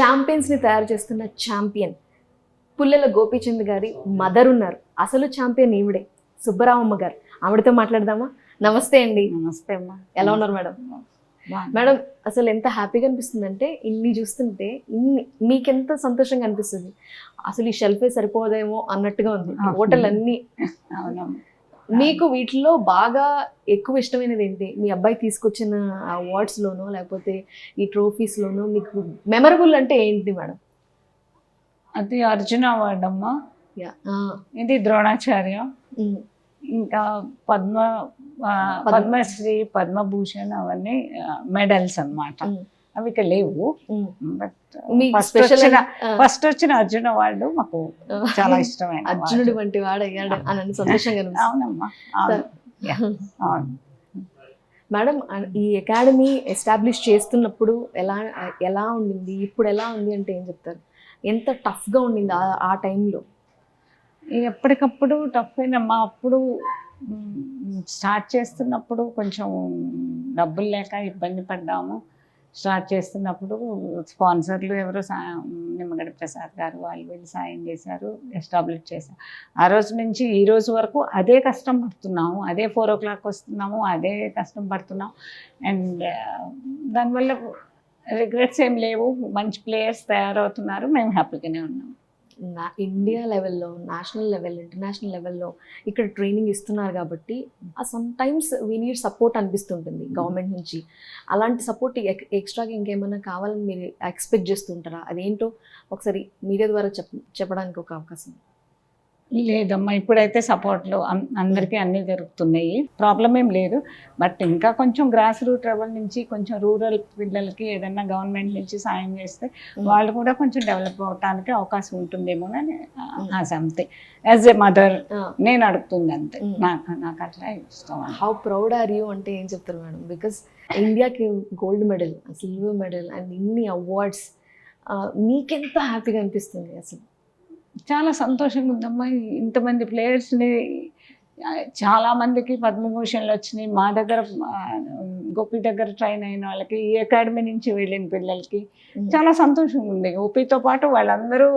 ఛాంపియన్స్ని తయారు చేస్తున్న ఛాంపియన్ పుల్లెల గోపీచంద్ గారి మదర్ ఉన్నారు. అసలు ఛాంపియన్ ఈవిడే. సుబ్బరామమ్మ గారు. ఆవిడతో మాట్లాడదామా? నమస్తే అండి. నమస్తే అమ్మా. ఎలా ఉన్నారు మేడం. మేడం అసలు ఎంత హ్యాపీగా అనిపిస్తుంది అంటే ఇన్ని చూస్తుంటే ఇన్ని మీకెంత సంతోషంగా అనిపిస్తుంది? అసలు ఈ షెల్ఫే సరిపోదేమో అన్నట్టుగా ఉంది. హోటల్ అన్ని మీకు వీటిలో బాగా ఎక్కువ ఇష్టమైనది ఏంటి? మీ అబ్బాయి తీసుకొచ్చిన అవార్డ్స్ లోనో లేకపోతే ఈ ట్రోఫీస్ లోనో మీకు మెమరబుల్ అంటే ఏంటి మేడం? అది అర్జున అవార్డు అమ్మా. ఇది ద్రోణాచార్య. ఇంకా పద్మ పద్మశ్రీ పద్మభూషణ్ అవన్నీ మెడల్స్ అన్నమాట. ఉమ్, అవి ఇక లేవు. బట్ ఫస్ట్ వచ్చిన ఫస్ట్ వచ్చిన అర్జున అవార్డు మాకు చాలా ఇష్టమైన అర్జునుడి. వంటి వాడు అయ్యాడు అని సంతోషంగా అవునమ్మా అవును. మేడం ఈ అకాడమీ ఎస్టాబ్లిష్ చేస్తున్నప్పుడు ఎలా ఎలా ఉండింది? ఇప్పుడు ఎలా ఉంది అంటే ఏం చెప్తారు? ఎంత టఫ్గా ఉండింది ఆ- ఆ టైంలో? ఎప్పటికప్పుడు టఫ్ అయినమ్మా అప్పుడు స్టార్ట్ చేస్తున్నప్పుడు కొంచెం డబ్బులు లేక ఇబ్బంది పడ్డాము. స్టార్ట్ చేస్తున్నప్పుడు స్పాన్సర్లు ఎవరో నిమ్మగడ్డ ప్రసాద్ గారు వాళ్ళు వీళ్ళు సాయం చేశారు ఎస్టాబ్లిష్ చేశారు. ఆ రోజు నుంచి ఈ రోజు వరకు అదే కష్టం పడుతున్నాము అదే ఫోర్ ఓ క్లాక్ వస్తున్నాము అదే కష్టం పడుతున్నాం. అండ్ దానివల్ల రిగ్రెట్స్ ఏం లేవు. మంచి ప్లేయర్స్ తయారవుతున్నారు. మేము హ్యాపీగానే ఉన్నాము నా ఇండియా లెవెల్లో నేషనల్ లెవెల్ ఇంటర్నేషనల్ లెవెల్లో ఇక్కడ ట్రైనింగ్ ఇస్తున్నారు కాబట్టి sometimes we need support అనిపిస్తుంటుంది గవర్నమెంట్ నుంచి. అలాంటి సపోర్ట్ ఎక్స్ట్రాగా ఇంకేమైనా కావాలని మీరు ఎక్స్పెక్ట్ చేస్తుంటారా అదేంటో ఒకసారి మీడియా ద్వారా చెప్ చెప్పడానికి ఒక అవకాశం. లేదమ్మా ఇప్పుడైతే సపోర్ట్లు అందరికీ అన్నీ జరుగుతున్నాయి. ప్రాబ్లం ఏం లేదు. బట్ ఇంకా కొంచెం గ్రాస్ రూట్ లెవెల్ నుంచి కొంచెం రూరల్ పిల్లలకి ఏదైనా గవర్నమెంట్ నుంచి సాయం చేస్తే వాళ్ళు కూడా కొంచెం డెవలప్ అవడానికి అవకాశం ఉంటుందేమో అని ఆశ అంతే. యాజ్ ఎ మదర్ నేను అడుగుతుంది అంతే. నాకు నాకు అట్లా ఇష్టం. హౌ ప్రౌడ్ ఆర్ యూ అంటే ఏం చెప్తారు మేడం? బికాస్ ఇండియాకి gold medal silver medal and ఇన్ని అవార్డ్స్ మీకెంత హ్యాపీగా అనిపిస్తుంది అసలు? చాలా సంతోషంగా ఉందమ్మా. ఇంతమంది ప్లేయర్స్ని చాలా మందికి పద్మభూషణ్లు వచ్చినాయి. మా దగ్గర గోపి దగ్గర ట్రైన్ అయిన వాళ్ళకి ఈ అకాడమీ నుంచి వెళ్ళిన పిల్లలకి చాలా సంతోషంగా ఉంది. గోపితో పాటు వాళ్ళందరూ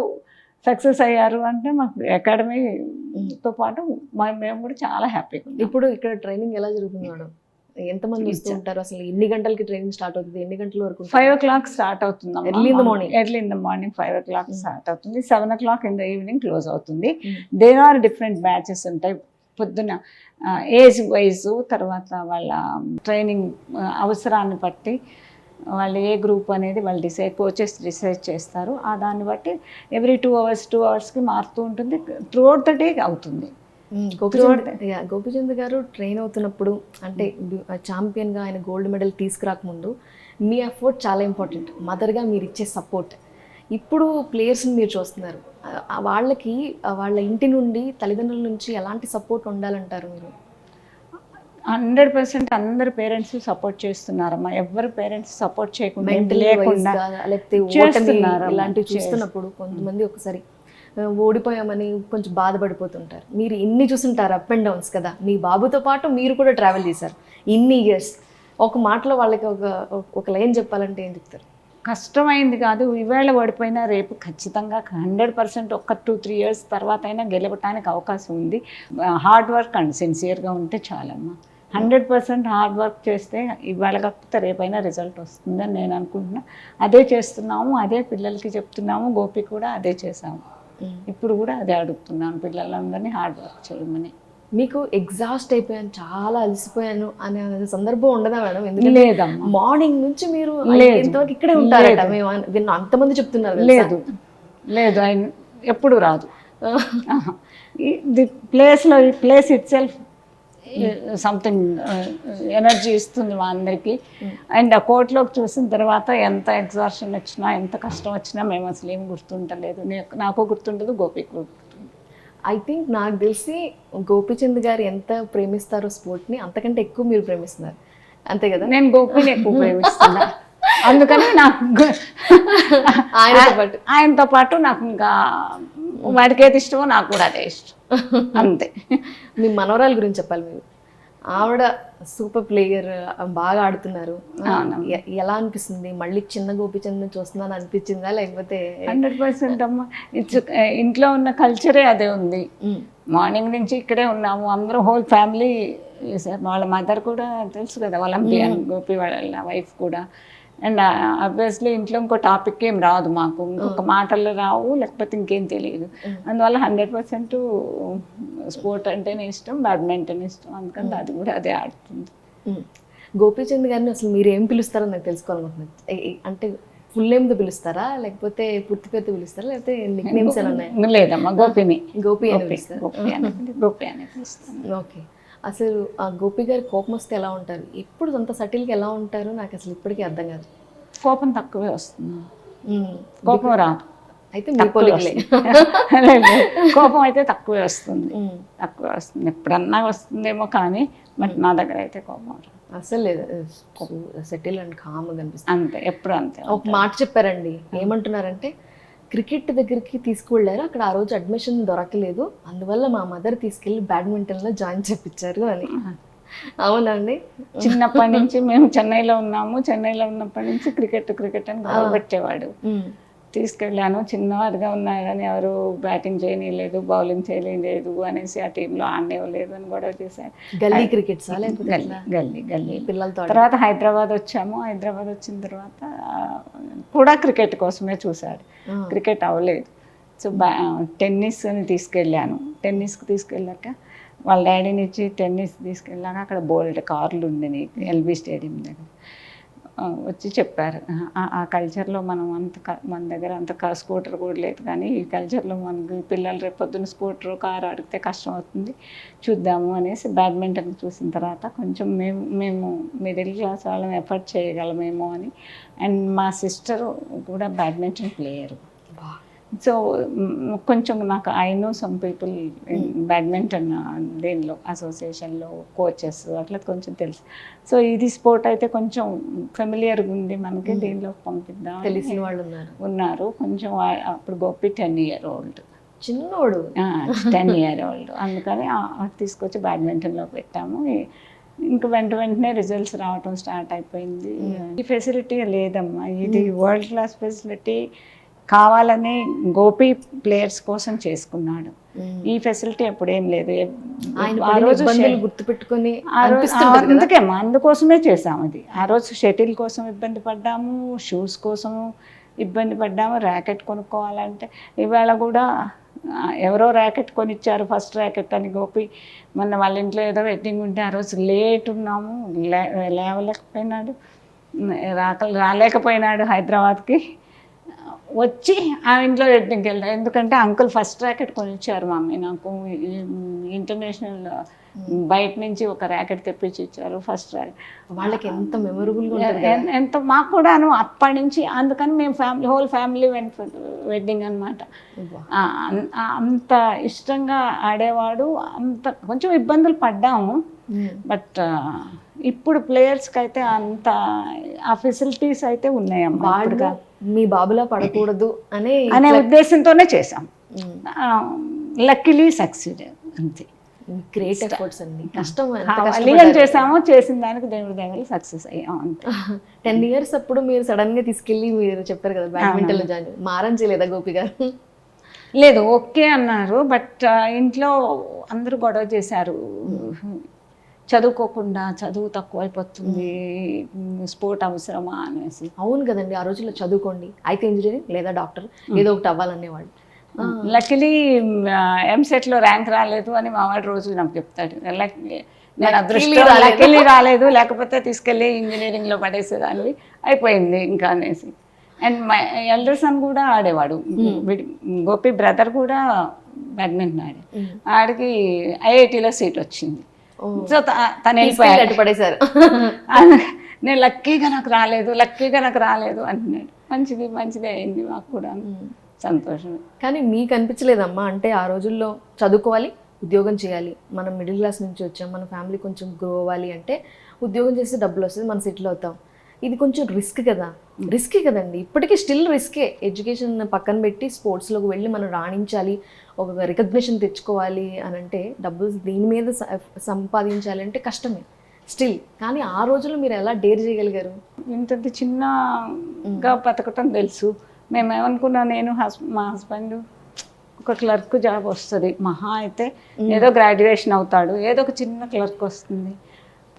సక్సెస్ అయ్యారు అంటే మాకు అకాడమీతో పాటు మా- మేము కూడా చాలా హ్యాపీగా ఇప్పుడు ఇక్కడ ట్రైనింగ్ ఎలా జరుగుతుంది మేడం ఎంతమంది వస్తూ ఉంటారు? అసలు ఎన్ని గంటలకి ట్రైనింగ్ స్టార్ట్ అవుతుంది? ఎన్ని గంటల వరకు? ఫైవ్ ఓ క్లాక్ స్టార్ట్ అవుతుంది Early in the morning. Early in the morning five o'clock. Start అవుతుంది. Seven o'clock in the evening close అవుతుంది. దేర్ ఆర్ డిఫరెంట్ బ్యాచెస్ ఉంటాయి. పొద్దున ఏజ్ వైజ్ తర్వాత వాళ్ళ ట్రైనింగ్ అవసరాన్ని బట్టి వాళ్ళు ఏ గ్రూప్ అనేది వాళ్ళు డిసైడ్ కోచెస్ డిసైడ్ చేస్తారు. ఆ దాన్ని బట్టి ఎవ్రీ టూ అవర్స్ టూ అవర్స్కి మారుతూ ఉంటుంది. త్రూ అవుట్ ద డే అవుతుంది. యా, గోపిచంద్ గారు ట్రైన్ అవుతున్నప్పుడు అంటే ఛాంపియన్గా ఆయన గోల్డ్ మెడల్ తీసుకురాకముందు మీ ఎఫర్ట్ చాలా ఇంపార్టెంట్. మదర్గా మీరు ఇచ్చే సపోర్ట్. ఇప్పుడు ప్లేయర్స్ని మీరు చూస్తున్నారు. వాళ్ళకి వాళ్ళ ఇంటి నుండి తల్లిదండ్రుల నుంచి ఎలాంటి సపోర్ట్ ఉండాలంటారు మీరు? హండ్రెడ్ పర్సెంట్ అందరు పేరెంట్స్ సపోర్ట్ చేస్తున్నారమ్మా. ఎవరు పేరెంట్స్ సపోర్ట్ చేయకుండా లేకుండా లేకపోతే ఇలాంటివి చేస్- చూస్తున్నప్పుడు కొంతమంది ఒకసారి ఓడిపోయామని కొంచెం బాధపడిపోతుంటారు. మీరు ఇన్ని చూసుంటారు అప్ అండ్ డౌన్స్ కదా. మీ బాబుతో పాటు మీరు కూడా ట్రావెల్ చేశారు. ఇన్ని ఇయర్స్ ఒక మాటలో వాళ్ళకి ఒక ఒక లైన్ చెప్పాలంటే ఏం చెప్తారు? కష్టమైంది కాదు. ఈవేళ ఓడిపోయినా రేపు ఖచ్చితంగా హండ్రెడ్ పర్సెంట్ ఒక టూ త్రీ ఇయర్స్ తర్వాత అయినా గెలవటానికి అవకాశం ఉంది. హార్డ్ వర్క్ అండ్ సిన్సియర్గా ఉంటే చాలమ్మా. హండ్రెడ్ పర్సెంట్ హార్డ్ వర్క్ చేస్తే ఇవాళ కాకపోతే రేపైనా రిజల్ట్ వస్తుందని నేను అనుకుంటున్నా. అదే చేస్తున్నాము అదే పిల్లలకి చెప్తున్నాము గోపి కూడా అదే చేసాము ఇప్పుడు కూడా అదే అడుగుతున్నాను పిల్లలందరినీ హార్డ్ వర్క్ చేయమని. మీకు ఎగ్జాస్ట్ అయిపోయాను చాలా అలసిపోయాను అనే సందర్భం ఉండదా మేడం? ఎందుకంటే మార్నింగ్ నుంచి మీరు ఇక్కడే ఉంటారట. మేము విన్న అంతమంది చెప్తున్నారు? లేదు. లేదు ఆయన ఎప్పుడు రాదు. ది ప్లేస్లో place itself something energy ఇస్తుంది మా అందరికీ. అండ్ ఆ కోర్టులోకి చూసిన తర్వాత ఎంత ఎగ్జాషన్ వచ్చినా ఎంత కష్టం వచ్చినా మేము అసలు ఏం గుర్తుంటలేదు. నాకు గుర్తుండదు గోపికి గుర్తుంటుంది ఐ థింక్ నాకు తెలిసి గోపిచంద్ గారు ఎంత ప్రేమిస్తారో స్పోర్ట్ని అంతకంటే ఎక్కువ మీరు ప్రేమిస్తున్నారు. అంతే కదా? నేను గోపిని ఎక్కువ ప్రేమిస్తున్నా. అందుకని నాకు గు- ఆయనతో పాటు. ఆయనతో పాటు నాకు ఇంకా వాడికి ఏది ఇష్టమో నాకు కూడా అదే ఇష్టం. అంతే. మీ మనవరాల గురించి చెప్పాలి మీరు. ఆవిడ సూపర్ ప్లేయర్ బాగా ఆడుతున్నారు. ఎలా అనిపిస్తుంది? మళ్ళీ చిన్న గోపిచంద్ చూస్తున్నాను అనిపించిందా? లేకపోతే హండ్రెడ్ పర్సెంట్ అమ్మా. ఇంట్లో ఉన్న కల్చరే అదే ఉంది. మార్నింగ్ నుంచి ఇక్కడే ఉన్నాము. అందరూ హోల్ ఫ్యామిలీ వాళ్ళ మదర్ కూడా తెలుసు కదా ఒలింపియన్ గోపి వాళ్ళ వైఫ్ కూడా. అండ్ అబ్వియస్లీ ఇంట్లో ఇంకో టాపిక్ ఏం రాదు మాకు. ఇంకొక మాటలు రావు లేకపోతే ఇంకేం తెలియదు. అందువల్ల హండ్రెడ్ పర్సెంట్ స్పోర్ట్ అంటేనే ఇష్టం బ్యాడ్మింటన్ ఇష్టం. అందుకని అది కూడా అదే ఆడుతుంది. గోపీచంద్ గారిని అసలు మీరు ఏం పిలుస్తారో నాకు తెలుసుకోవాలనుకుంటున్నాను. అంటే ఫుల్ నేమ్తో పిలుస్తారా? లేకపోతే పూర్తి పేరుతో పిలుస్తారా? లేకపోతే నిక్ నేమ్స్ ఎలా ఉన్నాయి? లేదమ్మా గోపిని. గోపి అని పిలుస్తారు. గోపి అని గోపి అని పిలుస్తాను ఓకే. అసలు ఆ గోపి గారి కోపం వస్తే ఎలా ఉంటారు? ఇప్పుడు అంత సటిల్గా ఎలా ఉంటారు నాకు అసలు ఇప్పటికీ అర్థం కాదు. కోపం తక్కువే వస్తుంది. కోపం రాదు. అయితే కోపం అయితే తక్కువే వస్తుంది. తక్కువ వస్తుంది. ఎప్పుడన్నా వస్తుందేమో కానీ బట్ నా దగ్గర అయితే కోపం రాదు. అసలు లేదు. సెటిల్ అండ్ కామ్గా అనిపిస్తుంది అంతే ఎప్పుడు అంతే ఒక మాట చెప్పారండి. ఏమంటున్నారంటే క్రికెట్ దగ్గరికి తీసుకువెళ్ళారు. అక్కడ ఆ రోజు అడ్మిషన్ దొరకలేదు. అందువల్ల మా మదర్ తీసుకెళ్ళి బ్యాడ్మింటన్లో జాయిన్ చేపించారు అని అవునండి. చిన్నప్పటి నుంచి మేము చెన్నైలో ఉన్నాము. చెన్నైలో ఉన్నప్పటి నుంచి క్రికెట్ క్రికెట్ అని పెట్టేవాడు. తీసుకెళ్ళాను చిన్నవాడిగా ఉన్నాడని ఎవరు బ్యాటింగ్ చేయలేదు బౌలింగ్ చేయలేదు అనేసి ఆ టీంలో ఆడనివ్వలేదు అని గొడవ చేశారు. గల్లీ క్రికెట్ గల్లీ? గల్లీ గల్లీ. పిల్లలతో తర్వాత హైదరాబాద్ వచ్చాము. హైదరాబాద్ వచ్చిన తర్వాత కూడా క్రికెట్ కోసమే చూశాడు. క్రికెట్ అవ్వలేదు. సో బ్యా టెన్నిస్ అని తీసుకెళ్ళాను. టెన్నిస్కి తీసుకెళ్ళాక వాళ్ళ డాడీని ఇచ్చి టెన్నిస్ తీసుకెళ్ళాక అక్కడ బోల్డ్ కార్లు ఉండే నీకు ఎల్బీ స్టేడియం దగ్గర. వచ్చి చెప్పారు. ఆ- కల్చర్లో మనం అంత మన దగ్గర అంత స్కూటర్ కూడా లేదు కానీ ఈ కల్చర్లో మనకి పిల్లలు రేపు పొద్దున్న స్కూటర్ కారు అడిగితే కష్టం అవుతుంది. చూద్దాము అనేసి బ్యాడ్మింటన్ చూసిన తర్వాత కొంచెం మేము మేము మిడిల్ క్లాస్ వాళ్ళం ఎఫర్ట్ చేయగలమేమో అని. అండ్ మా సిస్టర్ కూడా బ్యాడ్మింటన్ ప్లేయరు వా. సో కొంచెం నాకు I know some people badminton దీనిలో అసోసియేషన్లో కోచెస్ అట్లా కొంచెం తెలుసు. సో ఇది స్పోర్ట్ అయితే కొంచెం ఫెమిలియర్గా ఉంది మనకి దీనిలో పంపిద్దాం తెలిసిన వాళ్ళు ఉన్నారు. ఉన్నారు. కొంచెం అప్పుడు గోపి టెన్ ఇయర్ ఓల్డ్ చిన్నోడు. టెన్ ఇయర్ ఓల్డ్ అందుకని తీసుకొచ్చి బ్యాడ్మింటన్లో పెట్టాము. ఇంకా వెంట వెంటనే రిజల్ట్స్ రావటం స్టార్ట్ అయిపోయింది. ఈ ఫెసిలిటీ లేదమ్మా. ఇది వరల్డ్ క్లాస్ ఫెసిలిటీ కావాలని గోపి ప్లేయర్స్ కోసం చేసుకున్నాడు. ఈ ఫెసిలిటీ ఎప్పుడు ఏం లేదు. ఆ రోజు ఇబ్బందులు గుర్తు పెట్టుకొని ఆ రోజు అనిపిస్తుంటది కదా? అందుకే అమ్మా, అందుకోసమే చేసాము అది. ఆ రోజు షటిల్ కోసం ఇబ్బంది పడ్డాము షూస్ కోసము ఇబ్బంది పడ్డాము ర్యాకెట్ కొనుక్కోవాలంటే ఇవాళ కూడా ఎవరో ర్యాకెట్ కొనిచ్చారు ఫస్ట్ ర్యాకెట్ అని గోపి. మొన్న వాళ్ళ ఇంట్లో ఏదో వెడ్డింగ్ ఉంటే ఆ రోజు లేట్ ఉన్నాము లే లేవలేకపోయినాడు. రాక రాలేకపోయినాడు హైదరాబాద్కి. వచ్చి ఆ ఇంట్లో వెడ్డింగ్కి వెళ్ళాను ఎందుకంటే అంకుల్ ఫస్ట్ ర్యాకెట్ కొనిచ్చారు మమ్మీ నాకు. ఇంటర్నేషనల్ బయట నుంచి ఒక ర్యాకెట్ తెప్పించి ఇచ్చారు ఫస్ట్ ర్యాకెట్. వాళ్ళకి ఎంత మెమొరబుల్ ఎంత మాకు కూడాను అప్పటి నుంచి అందుకని మేము ఫ్యామిలీ హోల్ ఫ్యామిలీ వెంట వెడ్డింగ్ అనమాట. అంత ఇష్టంగా ఆడేవాడు అంత కొంచెం ఇబ్బందులు పడ్డాము. బట్ ఇప్పుడు ప్లేయర్స్కి అయితే అంత ఆ ఫెసిలిటీస్ అయితే ఉన్నాయమ్మా మీ బాబులా పడకూడదు అనే అనే ఉద్దేశంతోనే చేసాం లక్కీలీ సక్సీడ్ అంతే. గ్రేట్ ఎఫర్ట్స్ అండి. కష్టం అని చేసాము చేసిన దానికి దేవుడి దగ్గర సక్సెస్ అయ్యాం అంతే. టెన్ ఇయర్స్ అప్పుడు మీరు సడన్గా తీసుకెళ్ళి మీరు చెప్పారు కదా బ్యాడ్మింటన్లో జాయిన్. మారం చేయలేదా గోపి గారు? లేదు ఓకే అన్నారు బట్ ఇంట్లో అందరూ గొడవ చేశారు. చదువుకోకుండా చదువు తక్కువ అయిపోతుంది స్పోర్ట్ అవసరమా అనేసి. అవును కదండి ఆ రోజుల్లో చదువుకోండి. అయితే ఇంజనీరింగ్ లేదా డాక్టర్ ఏదో ఒకటి అవ్వాలనేవాళ్ళు. లక్కీలీ ఎంసెట్లో ర్యాంక్ రాలేదు అని మా వాడు రోజు నాకు చెప్తాడు. నేను అదృష్టం లక్కీలీ రాలేదు లేకపోతే తీసుకెళ్ళి ఇంజనీరింగ్లో పడేసేదాన్ని అయిపోయింది ఇంకా అనేసి. అండ్ మై ఎల్డర్ సన్ కూడా ఆడేవాడు. వీడి- గోపి బ్రదర్ కూడా బ్యాడ్మింటన్ ఆడే. ఆడికి ఐఐటిలో సీట్ వచ్చింది. సో తను వెళ్ళిపోయాడు పడేశారు. నేను లక్కీగా నాకు రాలేదు లక్కీగా నాకు రాలేదు అంటున్నాడు మంచిది మంచిది అయింది మాకు కూడా. సంతోషం కానీ మీకు అనిపించలేదమ్మా? అంటే ఆ రోజుల్లో చదువుకోవాలి ఉద్యోగం చేయాలి మనం మిడిల్ క్లాస్ నుంచి వచ్చాం మన ఫ్యామిలీ కొంచెం గ్రో అవ్వాలి అంటే ఉద్యోగం చేస్తే డబ్బులు వస్తుంది మనం సెటిల్ అవుతాం. ఇది కొంచెం రిస్క్ కదా. రిస్కే కదండి. ఇప్పటికీ స్టిల్ రిస్కే ఎడ్యుకేషన్ పక్కన పెట్టి స్పోర్ట్స్లోకి వెళ్ళి మనం రాణించాలి ఒక రికగ్నిషన్ తెచ్చుకోవాలి అని అంటే డబ్బులు దీని మీద సంపాదించాలి అంటే కష్టమే. స్టిల్ కానీ ఆ రోజుల్లో మీరు ఎలా డేర్ చేయగలిగారు? ఇంత చిన్నగా బతకటం తెలుసు. మేము ఏమనుకున్నా నేను హస్ మా హస్బెండ్ ఒక క్లర్క్ జాబ్ వస్తుంది. మహా అయితే ఏదో గ్రాడ్యుయేషన్ అవుతాడు. ఏదో ఒక చిన్న క్లర్క్ వస్తుంది.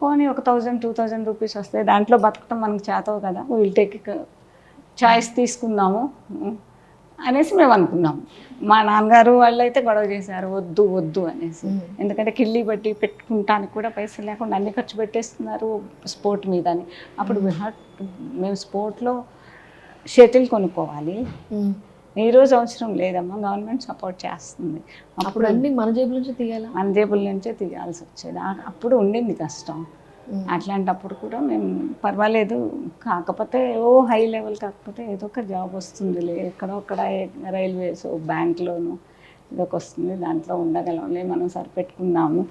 పోనీ ఒక థౌజండ్ టూ థౌజండ్ రూపీస్ వస్తాయి దాంట్లో బతకటం మనకి చేతవు కదా. వీల్ టేక్ చాయిస్ తీసుకుందాము. అనేసి మేము అనుకున్నాము. మా నాన్నగారు వాళ్ళు అయితే గొడవ చేశారు వద్దు వద్దు అనేసి. ఎందుకంటే కిళ్ళి బట్టి పెట్టుకుంటానికి కూడా పైసలు లేకుండా అన్ని ఖర్చు పెట్టేస్తున్నారు స్పోర్ట్ మీద అని. అప్పుడు మేము స్పోర్ట్లో షటిల్ కొనుక్కోవాలి. ఈ రోజు అవసరం లేదమ్మా గవర్నమెంట్ సపోర్ట్ చేస్తుంది. అప్పుడు అన్ని మన జేబుల నుంచి తీయాలా? మన జేబుల నుంచే తీయాల్సి వచ్చేది. అప్పుడు ఉండింది కష్టం. అట్లాంటప్పుడు కూడా మేము పర్వాలేదు. కాకపోతే ఓ హై లెవెల్ కాకపోతే ఏదో ఒక జాబ్ వస్తుందిలే. ఎక్కడో అక్కడ రైల్వేస్ బ్యాంక్లోను ఏదో ఒక వస్తుంది. దాంట్లో ఉండగలంలే మనం సరిపెట్టుకున్నాము.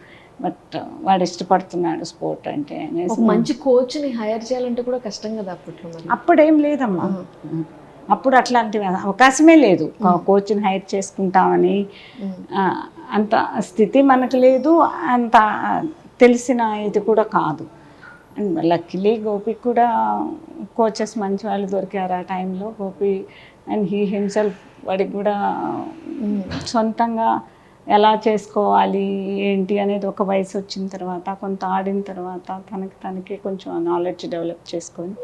బట్ వాడు ఇష్టపడుతున్నాడు స్పోర్ట్ అంటే అనేసి మంచి కోచ్ని హైర్ చేయాలంటే కూడా కష్టం కదా అప్పట్లో అప్పుడేం లేదమ్మా. అప్పుడు అట్లాంటి అవకాశమే లేదు. కోచ్ని హైర్ చేసుకుంటామని అంత స్థితి మనకు లేదు. అంత తెలిసిన ఇది కూడా కాదు. అండ్ లక్కీలీ గోపికి కూడా కోచెస్ మంచి వాళ్ళు దొరికారు ఆ టైంలో. గోపి అండ్ హీ హిమ్సెల్ఫ్ వాడికి కూడా సొంతంగా ఎలా చేసుకోవాలి ఏంటి అనేది ఒక వయసు వచ్చిన తర్వాత కొంత ఆడిన తర్వాత తనకి తనకి కొంచెం నాలెడ్జ్ డెవలప్ చేసుకొని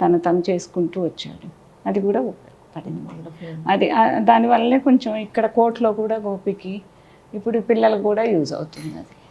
తను తను చేసుకుంటూ వచ్చాడు. అది కూడా ఉపయోగపడింది అది ఆ- దానివల్లే కొంచెం ఇక్కడ కోర్టులో కూడా గోపికి ఇప్పుడు పిల్లలకు కూడా యూజ్ అవుతుంది అది.